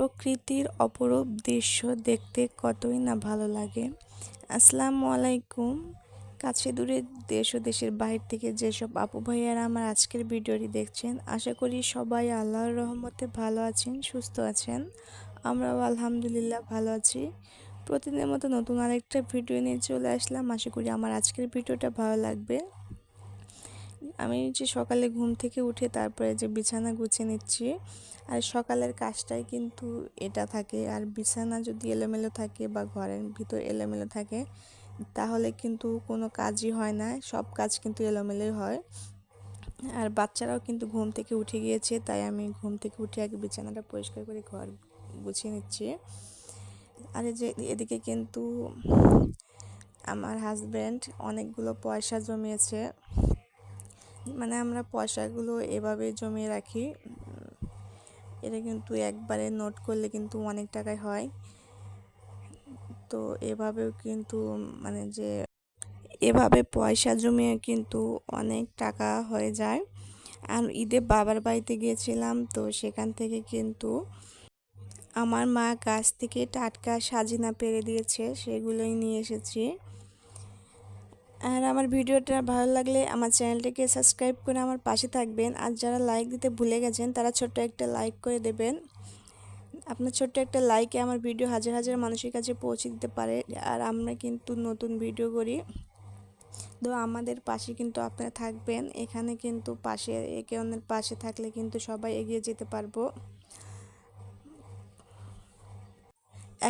প্রকৃতির অপরূপ দৃশ্য দেখতে কতই না ভালো লাগে। আসসালামু আলাইকুম। কাছে দূরে দেশ ও দেশের বাইরে থেকে যেসব আপু ভাইয়ারা আমার আজকের ভিডিওটি দেখছেন, আশা করি সবাই আল্লাহর রহমতে ভালো আছেন, সুস্থ আছেন। আমরাও আলহামদুলিল্লাহ ভালো আছি। প্রতিদিনের মতো নতুন আরেকটা ভিডিও নিয়ে চলে আসলাম। আশা করি আমার আজকের ভিডিওটা ভালো লাগবে। আমি যে সকালে ঘুম থেকে উঠে তারপরে যে বিছানা গুছিয়ে নিচ্ছি, আর সকালের কাজটাই কিন্তু এটা থাকে। আর বিছানা যদি এলোমেলো থাকে বা ঘরের ভিতর এলোমেলো থাকে, তাহলে কিন্তু কোনো কাজই হয় না। সব কাজ কিন্তু এলোমেলোই হয়। আর বাচ্চারাও কিন্তু ঘুম থেকে উঠে গিয়েছে, তাই আমি ঘুম থেকে উঠে আগে বিছানাটা পরিষ্কার করে ঘর গুছিয়ে নিচ্ছি। আর যে এদিকে কিন্তু আমার হাজব্যান্ড অনেকগুলো পয়সা জমিয়েছে। মানে আমরা পয়সাগুলো এভাবে জমিয়ে রাখি। এটা কিন্তু একবারে নোট করলে কিন্তু অনেক টাকায় হয়। তো এভাবেও কিন্তু মানে যে এভাবে পয়সা জমিয়ে কিন্তু অনেক টাকা হয়ে যায়। আর ঈদে বাবার বাড়িতে গিয়েছিলাম, তো সেখান থেকে কিন্তু আমার মা গাছ থেকে টাটকা সাজিনা পেরে দিয়েছে, সেগুলোই নিয়ে এসেছি। আর আমার ভিডিওটা ভালো লাগলে আমার চ্যানেলটিকে সাবস্ক্রাইব করে আমার পাশে থাকবেন। আর যারা লাইক দিতে ভুলে গেছেন, তারা ছোট্ট একটা লাইক করে দেবেন। আপনার ছোট্ট একটা লাইকে আমার ভিডিও হাজার হাজার মানুষের কাছে পৌঁছে দিতে পারে। আর আমরা কিন্তু নতুন ভিডিও করি। তো আমাদের পাশে কিন্তু আপনারা থাকবেন। এখানে কিন্তু পাশে, একে অন্যের পাশে থাকলে কিন্তু সবাই এগিয়ে যেতে পারব।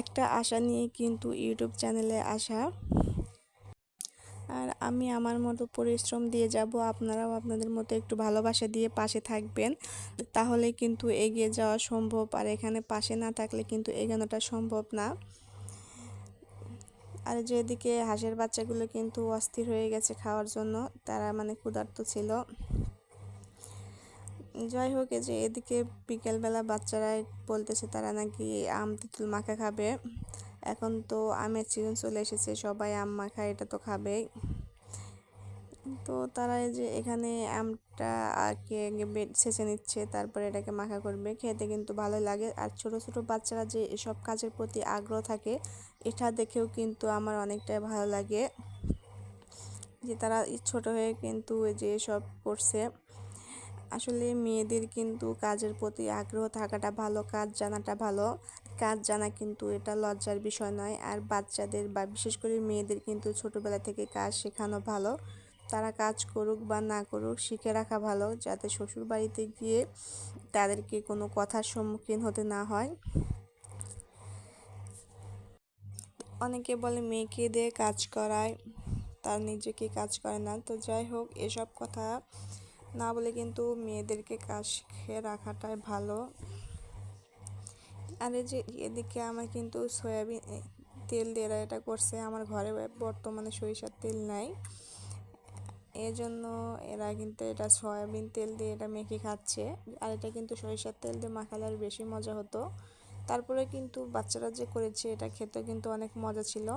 একটা আশা নিয়ে কিন্তু ইউটিউব চ্যানেলে আসা। আর আমি আমার মতো পরিশ্রম দিয়ে যাব, আপনারাও আপনাদের মতো একটু ভালোবাসা দিয়ে পাশে থাকবেন। তাহলে কিন্তু এগিয়ে যাওয়া সম্ভব, আর এখানে পাশে না থাকলে কিন্তু এগোনোটা সম্ভব না। আর যেদিকে হাঁসের বাচ্চাগুলো কিন্তু অস্থির হয়ে গেছে খাওয়ার জন্য, তারা মানে ক্ষুধার্ত ছিল। যাই হোক যে এদিকে বিকেলবেলা বাচ্চারা বলতেছে তারা নাকি আম তিতুল মাখা খাবে। এখন তো আমের সিজন চলে এসেছে, সবাই আম মাখা এটা তো খাবেই। তো তারা এই যে এখানে আমটা আগে ছেঁচে নিচ্ছে, তারপরে এটাকে মাখা করবে। খেতে কিন্তু ভালো লাগে। আর ছোট ছোট বাচ্চারা যে এসব কাজের প্রতি আগ্রহ থাকে, এটা দেখেও কিন্তু আমার অনেকটাই ভালো লাগে। যে তারা ছোট হয়ে কিন্তু যে সব করছে। আসলে মেয়েদের কিন্তু কাজের প্রতি আগ্রহ থাকাটা ভালো, কাজ জানাটা ভালো। কাজ জানা কিন্তু এটা লজ্জার বিষয় নয়। আর বাচ্চাদের বা বিশেষ করে মেয়েদের কিন্তু ছোটোবেলা থেকে কাজ শেখানো ভালো। তারা কাজ করুক বা না করুক, শিখে রাখা ভালো যাতে শ্বশুর বাড়িতে গিয়ে তাদেরকে কোনো কথার সম্মুখীন হতে না হয়। অনেকে বলে মেয়েকে দিয়ে কাজ করায়, তার নিজেকে কাজ করে না। তো যাই হোক, এসব কথা না বলে কিন্তু মেয়েদেরকে কাজ শিখে রাখাটাই ভালো। আর এই যে এদিকে আমার কিন্তু সয়াবিন তেল দিয়ে এটা করছে। আমার ঘরে বর্তমানে সরিষার তেল নাই। এই জন্য এরা কিন্তু এটা সয়াবিন তেল দিয়ে এটা মেখে খাচ্ছে। আর এটা কিন্তু সরিষার তেল দিয়ে মাখালে আর বেশি মজা হতো। তারপরে কিন্তু বাচ্চারা যে করেছে এটা খেতে কিন্তু অনেক মজা ছিল।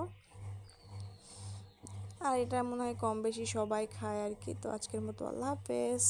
আর এটা মনে হয় কম বেশি সবাই খায় আর কি। তো আজকের মতো আল্লাহ হাফেজ।